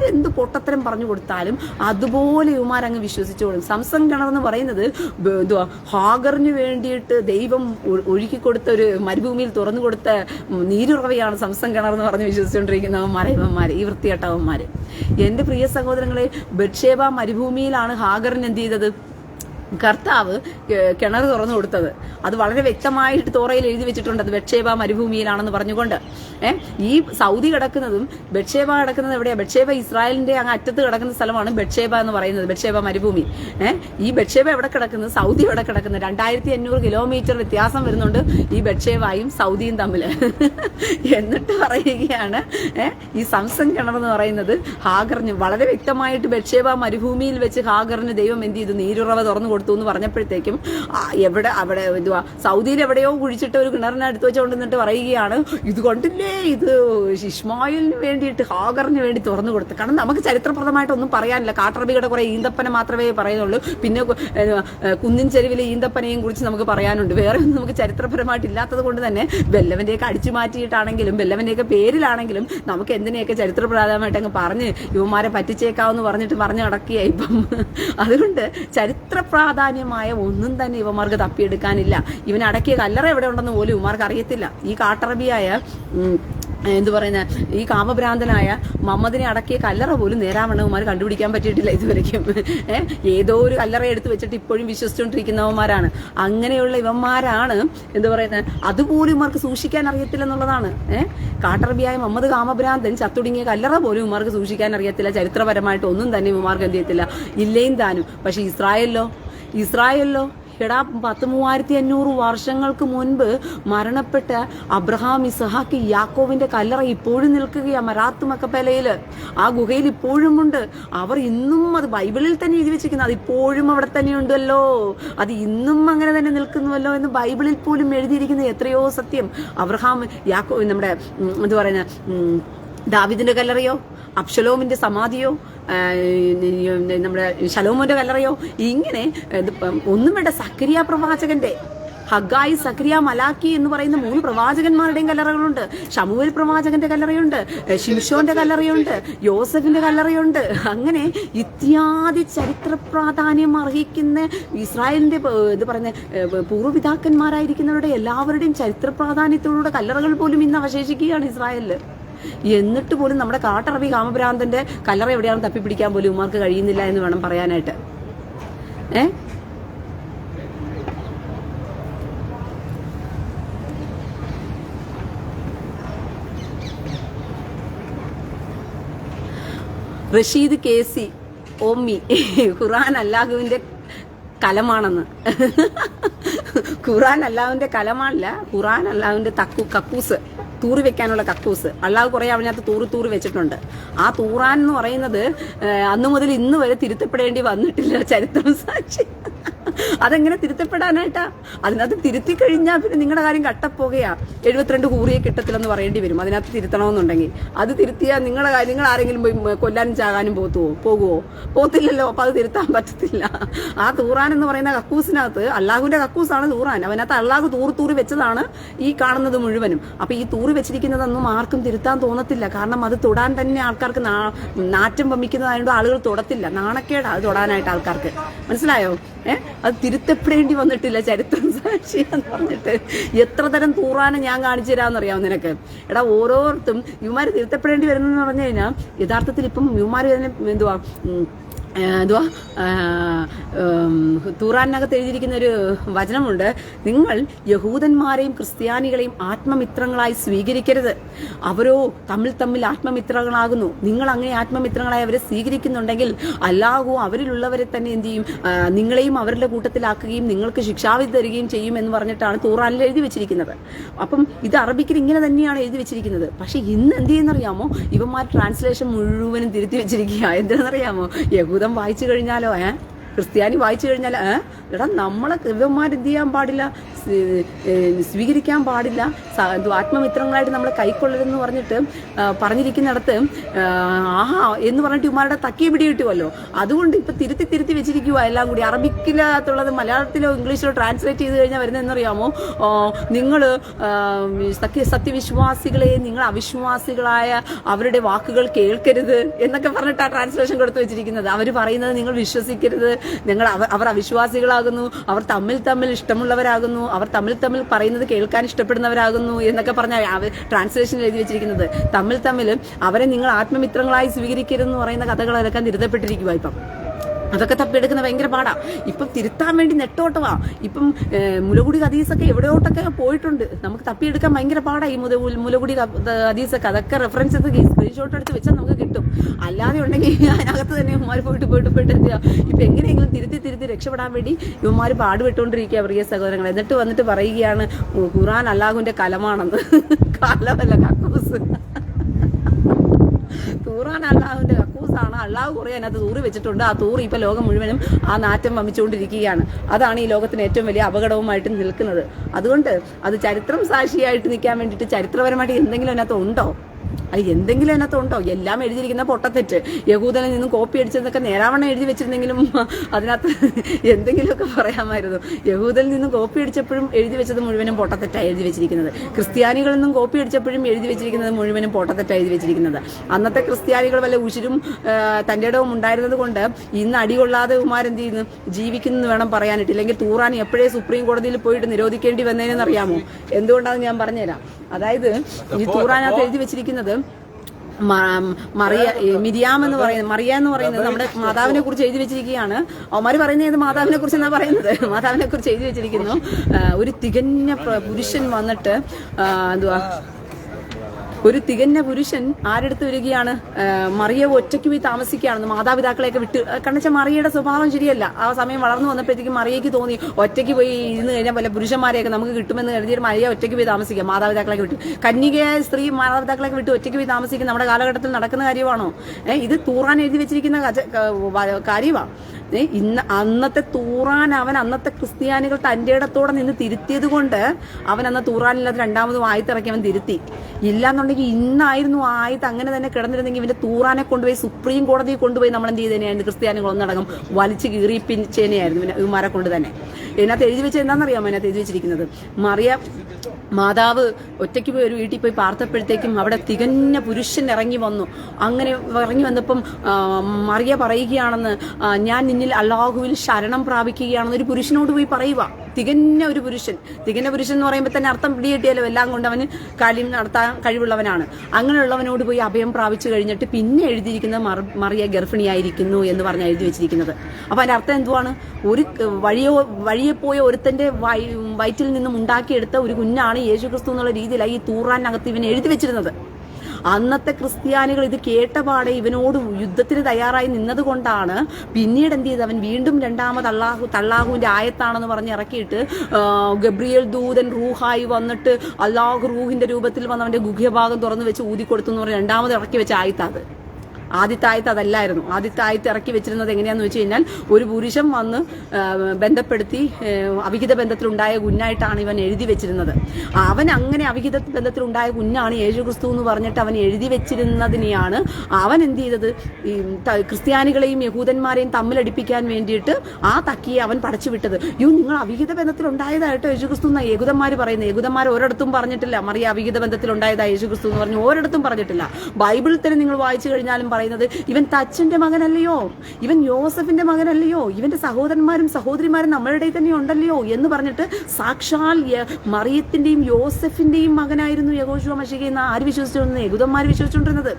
ആരെന്ത് പൊട്ടത്തരം പറഞ്ഞു കൊടുത്താലും അതുപോലെ ഇവന്മാർ അങ്ങ് വിശ്വസിച്ചോളും സംസം എന്ന് പറയുന്നത് എന്തുവാ ഹാഗറിന് വേണ്ടിയിട്ട് ദൈവം ഒഴുക്കി കൊടുത്ത ഒരു മരുഭൂമിയിൽ തുറന്നു കൊടുത്ത നീരുറവയാണ് സംസം എന്ന് പറഞ്ഞ് വിശ്വസിച്ചുകൊണ്ടിരിക്കുന്ന ഇവന്മാര് ഈ വൃത്തികെട്ടവന്മാര് എന്റെ പ്രിയ സഹോദരങ്ങളെ ബഡ്ഷേബ മരുഭൂമിയിലാണ് ഹാഗറിന് എന്ത് ചെയ്തത്? കർത്താവ് കിണർ തുറന്നു കൊടുത്തത്. അത് വളരെ വ്യക്തമായിട്ട് തോറയിൽ എഴുതി വെച്ചിട്ടുണ്ട്. അത് ബക്ഷേബ മരുഭൂമിയിലാണെന്ന് പറഞ്ഞുകൊണ്ട്. ഏഹ് ഈ സൗദി കിടക്കുന്നതും ബക്ഷേബ കിടക്കുന്നത് എവിടെയാണ് ബക്ഷേബ ഇസ്രായേലിന്റെ അങ്ങ് അറ്റത്ത് കിടക്കുന്ന സ്ഥലമാണ് ബക്ഷേബ എന്ന് പറയുന്നത് ബക്ഷേബ മരുഭൂമി. ഏഹ് ഈ ബക്ഷേബ എവിടെ കിടക്കുന്നത് സൗദി എവിടെ കിടക്കുന്നത് രണ്ടായിരത്തി അഞ്ഞൂറ് കിലോമീറ്റർ വ്യത്യാസം വരുന്നുണ്ട് ഈ ബക്ഷേബായും സൗദിയും തമ്മിൽ എന്നിട്ട് പറയുകയാണ് ഏഹ് ഈ സംസം കിണർ എന്ന് പറയുന്നത് ഹാഗറിന് വളരെ വ്യക്തമായിട്ട് ബക്ഷേബ മരുഭൂമിയിൽ വെച്ച് ഹാഗറിന് ദൈവം എന്ത് ചെയ്തു? നീരുറവ തുറന്നു കൊടുത്തു എന്ന് പറഞ്ഞപ്പോഴത്തേക്കും എവിടെ അവിടെ എന്തുവാ സൗദിയിൽ എവിടെയോ കുഴിച്ചിട്ട് ഒരു കിണറിനെ അടുത്ത് വെച്ചുകൊണ്ട് പറയുകയാണ് ഇത് കണ്ടില്ലേ ഇത് ഇസ്മായിലിന് വേണ്ടിയിട്ട് ഹാഗറിന് വേണ്ടി തുറന്നു കൊടുത്തു. കാരണം നമുക്ക് ചരിത്രപ്രദമായിട്ടൊന്നും പറയാനില്ല. കാട്ടറബിയുടെ കുറെ ഈന്തപ്പന മാത്രമേ പറയുന്നുള്ളൂ. പിന്നെ കുന്നിൻ ചെരുവിലെ ഈന്തപ്പനയും കുറിച്ച് നമുക്ക് പറയാനുണ്ട്. വേറെ ഒന്നും നമുക്ക് ചരിത്രപരമായിട്ട് ഇല്ലാത്തത് കൊണ്ട് തന്നെ വെല്ലവന്റെയൊക്കെ അടിച്ചു മാറ്റിയിട്ടാണെങ്കിലും ബെല്ലവന്റെയൊക്കെ പേരിലാണെങ്കിലും നമുക്ക് എന്തിനെയൊക്കെ ചരിത്രപ്രധാനമായിട്ട് അങ്ങ് പറഞ്ഞ് യുവമാരെ പറ്റിച്ചേക്കാവെന്ന് പറഞ്ഞിട്ട് പറഞ്ഞു നടക്കുക ഇപ്പം. അതുകൊണ്ട് ചരിത്ര പ്രാധാന്യമായ ഒന്നും തന്നെ ഇവന്മാർക്ക് തപ്പിയെടുക്കാനില്ല. ഇവൻ അടക്കിയ കല്ലറ എവിടെ ഉണ്ടെന്ന് പോലും ഇവന്മാർക്ക് അറിയത്തില്ല. ഈ കാട്ടറബിയായ എന്തു പറയുന്ന ഈ കാമഭ്രാന്തനായ മമ്മദിനെ അടക്കിയ കല്ലറ പോലും നേരാവണ്ണവന്മാർ കണ്ടുപിടിക്കാൻ പറ്റിയിട്ടില്ല ഇതുവരെയ്ക്കും ഏതോ ഒരു കല്ലറ എടുത്ത് വെച്ചിട്ട് ഇപ്പോഴും വിശ്വസിച്ചുകൊണ്ടിരിക്കുന്നവന്മാരാണ്. അങ്ങനെയുള്ള ഇവന്മാരാണ് എന്തു പറയുന്നത് അതുപോലും ഇവർക്ക് സൂക്ഷിക്കാൻ അറിയത്തില്ല എന്നുള്ളതാണ്. ഏഹ് കാട്ടറബിയായ മമ്മദ് കാമഭ്രാന്തൻ ചത്തുടുങ്ങിയ കല്ലറ പോലും ഇവർക്ക് സൂക്ഷിക്കാൻ അറിയത്തില്ല. ചരിത്രപരമായിട്ട് ഒന്നും തന്നെ ഇവന്മാർക്ക് എന്ത് ചെയ്യത്തില്ല. ഇല്ലയും താനും. പക്ഷെ ഇസ്രായേലിലോ ഇസ്രായേലിലോ? എടാ പത്ത് മൂവായിരത്തി അഞ്ഞൂറ് വർഷങ്ങൾക്ക് മുൻപ് മരണപ്പെട്ട അബ്രഹാം ഇസഹാക്ക് യാക്കോവിന്റെ കല്ലറ ഇപ്പോഴും നിൽക്കുകയാണ് മരാത്ത് മക്കപ്പലയിൽ ആ ഗുഹയിൽ ഇപ്പോഴും ഉണ്ട്. അവർ ഇന്നും അത് ബൈബിളിൽ തന്നെ എഴുതി വെച്ചിരിക്കുന്നത് അത് ഇപ്പോഴും അവിടെ തന്നെ ഉണ്ടല്ലോ. അത് ഇന്നും അങ്ങനെ തന്നെ നിൽക്കുന്നുവല്ലോ എന്ന് ബൈബിളിൽ പോലും എഴുതിയിരിക്കുന്ന എത്രയോ സത്യം. അബ്രഹാം യാക്കോ നമ്മുടെ എന്ത് പറയുന്ന ദാവിദിന്റെ കല്ലറയോ അപ്ഷലോമിന്റെ സമാധിയോ നമ്മുടെ ശലോമോന്റെ കല്ലറയോ ഇങ്ങനെ ഒന്നും വേണ്ട സക്രിയ പ്രവാചകന്റെ ഹഗായി സക്രിയ മലാക്കി എന്ന് പറയുന്ന മൂന്ന് പ്രവാചകന്മാരുടെയും കല്ലറകളുണ്ട്. ഷമുവേൽ പ്രവാചകന്റെ കല്ലറയുണ്ട് ശിംഷോന്റെ കല്ലറയുണ്ട് യോസഫിന്റെ കല്ലറയുണ്ട്. അങ്ങനെ ഇത്യാദി ചരിത്ര പ്രാധാന്യം അർഹിക്കുന്ന ഇസ്രായേലിന്റെ ഇത് പറഞ്ഞ പൂർവപിതാക്കന്മാരായിരിക്കുന്നവരുടെ എല്ലാവരുടെയും ചരിത്ര പ്രാധാന്യത്തോടുള്ള കല്ലറകൾ പോലും ഇന്ന് അവശേഷിക്കുകയാണ് ഇസ്രായേലിൽ. എന്നിട്ട് പോലും നമ്മുടെ കാട്ടറബി കാമഭ്രാന്തന്റെ കല്ലറ എവിടെയാണ് തപ്പിപ്പിടിക്കാൻ പോലും ഉമാർക്ക് കഴിയുന്നില്ല എന്ന് വേണം പറയാനായിട്ട്. ഏ? റഷീദ് കെ സി ഓമ്മി ഖുറാൻ അല്ലാഹുവിന്റെ കലമാണെന്ന്. ഖുറാൻ അല്ലാഹുവിന്റെ കലമാണല്ല ഖുറാൻ അല്ലാഹുവിന്റെ തക്കു കക്കൂസ്. തൂറി വെക്കാനുള്ള കക്കൂസ്. അള്ളാഹു കുറെ അവനകത്ത് തൂറി തൂറി വെച്ചിട്ടുണ്ട്. ആ തൂറാൻ എന്ന് പറയുന്നത് അന്നു മുതൽ ഇന്ന് വരെ തിരുത്തപ്പെടേണ്ടി വന്നിട്ടില്ല ചരിത്രം സാക്ഷി. അതെങ്ങനെ തിരുത്തപ്പെടാനായിട്ടാ? അതിനകത്ത് തിരുത്തി കഴിഞ്ഞാൽ പിന്നെ നിങ്ങളുടെ കാര്യം കട്ടപ്പോകയാ. എഴുപത്തിരണ്ട് കൂറിയെ കിട്ടത്തില്ലെന്ന് പറയേണ്ടി വരും. അതിനകത്ത് തിരുത്തണമെന്നുണ്ടെങ്കിൽ. അത് തിരുത്തിയാൽ നിങ്ങളുടെ കാര്യം നിങ്ങൾ ആരെങ്കിലും പോയി കൊല്ലാനും ചാകാനും പോത്തുവോ പോകുവോ? പോത്തില്ലല്ലോ അപ്പൊ അത് തിരുത്താൻ പറ്റത്തില്ല. ആ തൂറാൻ എന്ന് പറയുന്ന കക്കൂസിനകത്ത് അള്ളാഹുവിന്റെ കക്കൂസാണ് തൂറാൻ. അവനകത്ത് അള്ളാഹു തൂറി തൂറി വെച്ചതാണ് ഈ കാണുന്നത് മുഴുവനും. അപ്പൊ ഈ തൂറി വെച്ചിരിക്കുന്നതൊന്നും ആർക്കും തിരുത്താൻ തോന്നത്തില്ല. കാരണം അത് തൊടാൻ തന്നെ ആൾക്കാർക്ക് നാറ്റം വമിക്കുന്നതായതുകൊണ്ട് ആളുകൾ തൊടത്തില്ല. നാണക്കേടാ അത് തൊടാനായിട്ട് ആൾക്കാർക്ക്. മനസ്സിലായോ? അത് തിരുത്തപ്പെടേണ്ടി വന്നിട്ടില്ല ചരിത്രം സാക്ഷി എന്ന് പറഞ്ഞിട്ട്. എത്ര തരം തൂറാനം ഞാൻ കാണിച്ചു തരാമെന്നറിയാമോ നിനക്ക്? എടാ ഓരോരുത്തും യുമാര് തിരുത്തപ്പെടേണ്ടി വരുന്നെന്ന് പറഞ്ഞു കഴിഞ്ഞാൽ യഥാർത്ഥത്തിൽ ഇപ്പം യുമാര് എന്തുവാ? എന്തുവാ തൂറാനകത്ത് എഴുതിയിരിക്കുന്ന ഒരു വചനമുണ്ട്. നിങ്ങൾ യഹൂദന്മാരെയും ക്രിസ്ത്യാനികളെയും ആത്മമിത്രങ്ങളായി സ്വീകരിക്കരുത്. അവരോ തമ്മിൽ തമ്മിൽ ആത്മമിത്രങ്ങളാകുന്നു നിങ്ങൾ അങ്ങനെ ആത്മമിത്രങ്ങളായി അവരെ സ്വീകരിക്കുന്നുണ്ടെങ്കിൽ അല്ലാഹു അവരിലുള്ളവരെ തന്നെ എന്ത് ചെയ്യും? നിങ്ങളെയും അവരുടെ കൂട്ടത്തിലാക്കുകയും നിങ്ങൾക്ക് ശിക്ഷാവിധി തരികയും ചെയ്യും എന്ന് പറഞ്ഞിട്ടാണ് തൂറാനിൽ എഴുതി വെച്ചിരിക്കുന്നത്. അപ്പം ഇത് അറബിക്കിൽ ഇങ്ങനെ തന്നെയാണ് എഴുതി വെച്ചിരിക്കുന്നത്. പക്ഷെ ഇന്ന് എന്ത് ചെയ്യുന്നറിയാമോ? ഇവന്മാർ ട്രാൻസ്ലേഷൻ മുഴുവനും തിരുത്തി വെച്ചിരിക്കുക എന്തെന്നറിയാമോ യഹൂദം വായിച്ചു കഴിഞ്ഞാലോ ഏഹ് ക്രിസ്ത്യാനി വായിച്ചു കഴിഞ്ഞാൽ ഏഹ് എടാ നമ്മളെ ഇവന്മാർ എന്ത് ചെയ്യാൻ പാടില്ല? സ്വീകരിക്കാൻ പാടില്ല. ആത്മമിത്രങ്ങളായിട്ട് നമ്മളെ കൈക്കൊള്ളരുതെന്ന് പറഞ്ഞിട്ട് പറഞ്ഞിരിക്കുന്നിടത്ത് ആഹാ എന്ന് പറഞ്ഞിട്ട് ഉമാരുടെ തക്കിയ പിടി കിട്ടുമല്ലോ അതുകൊണ്ട് ഇപ്പൊ തിരുത്തി തിരുത്തി വെച്ചിരിക്കുക എല്ലാം കൂടി. അറബിക്കിനകത്തുള്ളത് മലയാളത്തിലോ ഇംഗ്ലീഷിലോ ട്രാൻസ്ലേറ്റ് ചെയ്ത് കഴിഞ്ഞാൽ വരുന്നതെന്നറിയാമോ? നിങ്ങൾ സത്യ സത്യവിശ്വാസികളെ നിങ്ങൾ അവിശ്വാസികളായ അവരുടെ വാക്കുകൾ കേൾക്കരുത് എന്നൊക്കെ പറഞ്ഞിട്ട് ആ ട്രാൻസ്ലേഷൻ കൊടുത്തു വെച്ചിരിക്കുന്നത്. അവർ പറയുന്നത് നിങ്ങൾ വിശ്വസിക്കരുത്. നിങ്ങൾ അവർ അവിശ്വാസികളാകുന്നു. അവർ തമ്മിൽ തമ്മിൽ ഇഷ്ടമുള്ളവരാകുന്നു. അവർ തമ്മിൽ തമ്മിൽ പറയുന്നത് കേൾക്കാൻ ഇഷ്ടപ്പെടുന്നവരാകുന്നു എന്നൊക്കെ പറഞ്ഞ ട്രാൻസ്ലേഷൻ എഴുതി വെച്ചിരിക്കുന്നത്. തമ്മിൽ തമ്മിൽ അവരെ നിങ്ങൾ ആത്മമിത്രങ്ങളായി സ്വീകരിക്കരുതെന്ന് പറയുന്ന കഥകളൊക്കെ നിരുദ്ധപ്പെട്ടിരിക്കുക ഇപ്പം. അതൊക്കെ തപ്പിയെടുക്കുന്ന ഭയങ്കര പാടാ. ഇപ്പം തിരുത്താൻ വേണ്ടി നെട്ടോട്ടവാ. ഇപ്പം മുലകുടി ഹദീസൊക്കെ എവിടെയോട്ടൊക്കെ പോയിട്ടുണ്ട്. നമുക്ക് തപ്പിയെടുക്കാൻ ഭയങ്കര പാടാ ഈ മുത മുലകുടി ഹദീസൊക്കെ. അതൊക്കെ റെഫറൻസ് സ്ക്രീൻഷോട്ട് എടുത്ത് വെച്ചാൽ നമുക്ക് കിട്ടും. അല്ലാതെ ഉണ്ടെങ്കിൽ അതിനകത്ത് തന്നെ ഇവന്മാർ പോയിട്ട് പോയിട്ട് പോയിട്ട് ഇപ്പം ഇപ്പൊ എങ്ങനെയെങ്കിലും തിരുത്തി തിരുത്തി രക്ഷപ്പെടാൻ വേണ്ടി ഇവന്മാർ പാടുപെട്ടുകൊണ്ടിരിക്കുക പ്രിയ സഹോദരങ്ങൾ എന്നിട്ട് വന്നിട്ട് പറയുകയാണ് ഖുറാൻ അല്ലാഹുവിന്റെ കലമാണെന്ന്. കലമല്ല കക്കൂസ്. തൂറാൻ അള്ളാഹുവിന്റെ കക്കൂസാണ്. അള്ളാഹു കുറേ അതിനകത്ത് തൂറി വെച്ചിട്ടുണ്ട്. ആ തൂറി ഇപ്പൊ ലോകം മുഴുവനും ആ നാറ്റം വമിച്ചുകൊണ്ടിരിക്കുകയാണ്. അതാണ് ഈ ലോകത്തിന് ഏറ്റവും വലിയ അപകടവുമായിട്ട് നിൽക്കുന്നത്. അതുകൊണ്ട് അത് ചരിത്രം സാക്ഷിയായിട്ട് നിൽക്കാൻ വേണ്ടിയിട്ട് ചരിത്രപരമായിട്ട് എന്തെങ്കിലും അതിനകത്ത് ഉണ്ടോ? അത് എന്തെങ്കിലും അതിനകത്ത് ഉണ്ടോ? എല്ലാം എഴുതിയിരിക്കുന്ന പൊട്ടത്തെറ്റ്. യഹൂദനിൽ നിന്നും കോപ്പി അടിച്ചതൊക്കെ നേരാവണ്ണം എഴുതി വെച്ചിരുന്നെങ്കിലും അതിനകത്ത് എന്തെങ്കിലുമൊക്കെ പറയാമായിരുന്നു. യഹൂദനിൽ നിന്നും കോപ്പി അടിച്ചപ്പോഴും എഴുതി വെച്ചത് മുഴുവനും പൊട്ടത്തെറ്റാണ് എഴുതി വെച്ചിരിക്കുന്നത്. ക്രിസ്ത്യാനികളിൽ നിന്നും കോപ്പി അടിച്ചപ്പോഴും എഴുതി വെച്ചിരിക്കുന്നത് മുഴുവനും പൊട്ടത്തെറ്റാണ് എഴുതി വെച്ചിരിക്കുന്നത്. അന്നത്തെ ക്രിസ്ത്യാനികൾ വല്ല ഉശിരും തന്റെ ഇടവും ഉണ്ടായിരുന്നത് കൊണ്ട് ഇന്ന് അടികൊള്ളാതെ ഉമാരെന്ത് ചെയ്യുന്നു? ജീവിക്കുന്നു വേണം പറയാനിട്ട് ഇല്ലെങ്കിൽ തൂറാൻ എപ്പോഴേ സുപ്രീം കോടതിയിൽ പോയിട്ട് നിരോധിക്കേണ്ടി വന്നതിനെന്ന് അറിയാമോ? എന്തുകൊണ്ടാണെന്ന് ഞാൻ പറഞ്ഞുതരാം. അതായത് ഈ തൂറാനകത്ത് എഴുതി വെച്ചിരിക്കുന്നത് മറിയ മിരിയാം എന്ന് പറയുന്നത് മറിയ എന്ന് പറയുന്നത് നമ്മുടെ മാതാവിനെ കുറിച്ച് എഴുതി വെച്ചിരിക്കുകയാണ്. അവന്മാർ പറയുന്നത് മാതാവിനെ കുറിച്ച് എന്നാ പറയുന്നത്? മാതാവിനെ കുറിച്ച് എഴുതി വെച്ചിരിക്കുന്നു. ഒരു തികഞ്ഞ പുരുഷൻ വന്നിട്ട് എന്തുവാ ഒരു തികഞ്ഞ പുരുഷൻ ആരെടുത്ത് വരികയാണ്? മറിയ ഒറ്റയ്ക്ക് പോയി താമസിക്കുകയാണെന്ന് മാതാപിതാക്കളെയൊക്കെ വിട്ട് കണ്ണച്ച മറിയയുടെ സ്വഭാവം ശരിയല്ല. ആ സമയം വളർന്നു വന്നപ്പോഴത്തേക്കും മറിയയ്ക്ക് തോന്നി ഒറ്റയ്ക്ക് പോയി ഇരുന്ന് കഴിഞ്ഞാൽ പല പുരുഷന്മാരെയൊക്കെ നമുക്ക് കിട്ടുമെന്ന് കരുതിയിട്ട് മറിയ ഒറ്റയ്ക്ക് പോയി താമസിക്കുക മാതാപിതാക്കളെയൊക്കെ വിട്ടു. കന്യകയായ സ്ത്രീ മാതാപിതാക്കളെയൊക്കെ വിട്ട് ഒറ്റയ്ക്ക് പോയി താമസിക്കുന്ന നമ്മുടെ കാലഘട്ടത്തിൽ നടക്കുന്ന കാര്യമാണോ? ഇത് തൂറാൻ എഴുതി വെച്ചിരിക്കുന്ന കാര്യമാണ് ഇന്ന് അന്നത്തെ തൂറാൻ അവൻ അന്നത്തെ ക്രിസ്ത്യാനികൾ തന്റെ ഇടത്തോടെ നിന്ന് തിരുത്തിയത് കൊണ്ട് അവൻ അന്ന് തൂറാനില്ലാതെ രണ്ടാമതും ആയത്തിറക്കി അവൻ തിരുത്തി. ഇല്ലാന്നുണ്ടെങ്കിൽ ഇന്നായിരുന്നു ആയത്ത് അങ്ങനെ തന്നെ കിടന്നിരുന്നെങ്കിൽ ഇവന്റെ തൂറാനെ കൊണ്ടുപോയി സുപ്രീം കോടതിയിൽ കൊണ്ടുപോയി നമ്മൾ എന്ത് ചെയ്തതിനെയായിരുന്നു ക്രിസ്ത്യാനികൾ ഒന്നടങ്കം വലിച്ചു കീറിപ്പിച്ചേനെയായിരുന്നു ഇവനെ- ഇവന്മാരെ കൊണ്ട് തന്നെ. ഇതിനകത്ത് എഴുതി വെച്ച എന്താണെന്നറിയാമോ അതിനകത്ത് എഴുതി വെച്ചിരിക്കുന്നത്? മറിയ മാതാവ് ഒറ്റയ്ക്ക് പോയി ഒരു വീട്ടിൽ പോയി പാർത്തപ്പോഴത്തേക്കും അവിടെ തികഞ്ഞ പുരുഷൻ ഇറങ്ങി വന്നു. അങ്ങനെ ഇറങ്ങി വന്നപ്പം മറിയ പറയുകയാണെന്ന് ഞാൻ നിന്നിൽ അള്ളാഹുവിൽ ശരണം പ്രാപിക്കുകയാണെന്ന് ഒരു പുരുഷനോട് പോയി പറയുക തികഞ്ഞ ഒരു പുരുഷൻ. തികഞ്ഞ പുരുഷൻ എന്ന് പറയുമ്പോൾ തന്നെ അർത്ഥം പിടികിട്ടിയാലോ എല്ലാം കൊണ്ട് അവന് കാര്യം നടത്താൻ കഴിവുള്ളവനാണ്. അങ്ങനെയുള്ളവനോട് പോയി അഭയം പ്രാപിച്ചു കഴിഞ്ഞിട്ട് പിന്നെ എഴുതിയിരിക്കുന്നത് മറിയ ഗർഭിണിയായിരിക്കുന്നു എന്ന് പറഞ്ഞ് എഴുതി വെച്ചിരിക്കുന്നത്. അപ്പൊ അതിന്റെ അർത്ഥം എന്തുവാണ്? ഒരു വഴിയോ വഴിയെ പോയ ഒരുത്തന്റെ വയ- വയറ്റിൽ നിന്നും ഉണ്ടാക്കിയെടുത്ത ഒരു കുഞ്ഞാണ് യേശു ക്രിസ്തു എന്നുള്ള രീതിയിലായി ഈ തൂറാനകത്ത് ഇവൻ എഴുതി വെച്ചിരുന്നത്. അന്നത്തെ ക്രിസ്ത്യാനികൾ ഇത് കേട്ടപാടെ ഇവനോട് യുദ്ധത്തിന് തയ്യാറായി നിന്നതുകൊണ്ടാണ് പിന്നീട് എന്ത് ചെയ്ത് അവൻ വീണ്ടും രണ്ടാമത് അള്ളാഹു തള്ളാഹുവിന്റെ ആയത്താണെന്ന് പറഞ്ഞ് ഇറക്കിയിട്ട് ഗബ്രിയൽ ഗബ്രിയേൽ ദൂതൻ റൂഹായി വന്നിട്ട് അള്ളാഹു റൂഹിന്റെ രൂപത്തിൽ വന്ന് അവന്റെ ഗുഹ്യഭാഗം തുറന്നു വെച്ച് ഊതിക്കൊടുത്തു എന്ന് പറഞ്ഞ് രണ്ടാമത് ഇറക്കി വെച്ച ആയത്താത് ആദ്യത്തെ അതല്ലായിരുന്നു. ആദ്യത്തെ ആയത്ത് ഇറക്കി വെച്ചിരുന്നത് എങ്ങനെയാന്ന് വെച്ച് കഴിഞ്ഞാൽ ഒരു പുരുഷൻ വന്ന് ബന്ധപ്പെടുത്തി അവിഹിത ബന്ധത്തിലുണ്ടായ കുഞ്ഞായിട്ടാണ് ഇവൻ എഴുതി വെച്ചിരുന്നത്. അവൻ അങ്ങനെ അവിഹിത ബന്ധത്തിലുണ്ടായ കുഞ്ഞാണ് യേശു ക്രിസ്തു എന്ന് പറഞ്ഞിട്ട് അവൻ എഴുതി വെച്ചിരുന്നതിനെയാണ് അവൻ എന്ത് ചെയ്തത്? ഈ ക്രിസ്ത്യാനികളെയും യഹൂദന്മാരെയും തമ്മിലടിപ്പിക്കാൻ വേണ്ടിയിട്ട് ആ തക്കിയെ അവൻ പടച്ചു വിട്ടത്. യോ നിങ്ങൾ അവിഹിത ബന്ധത്തിലുണ്ടായതായിട്ടോ യേശു ക്രിസ്തു എന്നാ യഹൂദന്മാർ പറയുന്നത് യഹൂദന്മാർ ഒരിടത്തും പറഞ്ഞിട്ടില്ല. മറിയ അവിഹിത ബന്ധത്തിലുണ്ടായതാ യേശു ക്രിസ്തു എന്ന് പറഞ്ഞു ഒരിടത്തും പറഞ്ഞിട്ടില്ല. ബൈബിളിൽ തന്നെ നിങ്ങൾ വായിച്ചു കഴിഞ്ഞാലും പറയുന്നത് ഇവൻ തച്ചന്റെ മകനല്ലയോ? ഇവൻ യോസഫിന്റെ മകനല്ലയോ? ഇവന്റെ സഹോദരന്മാരും സഹോദരിമാരും നമ്മളുടെ തന്നെ ഉണ്ടല്ലയോ? എന്ന് പറഞ്ഞിട്ട് സാക്ഷാൽ മറിയത്തിന്റെയും യോസഫിന്റെയും മകനായിരുന്നു യഹോശുവ മഷിക എന്ന് ആര് വിശ്വസിച്ചിരുന്നത് യഹൂദന്മാർ വിശ്വസിച്ചുകൊണ്ടിരുന്നത്?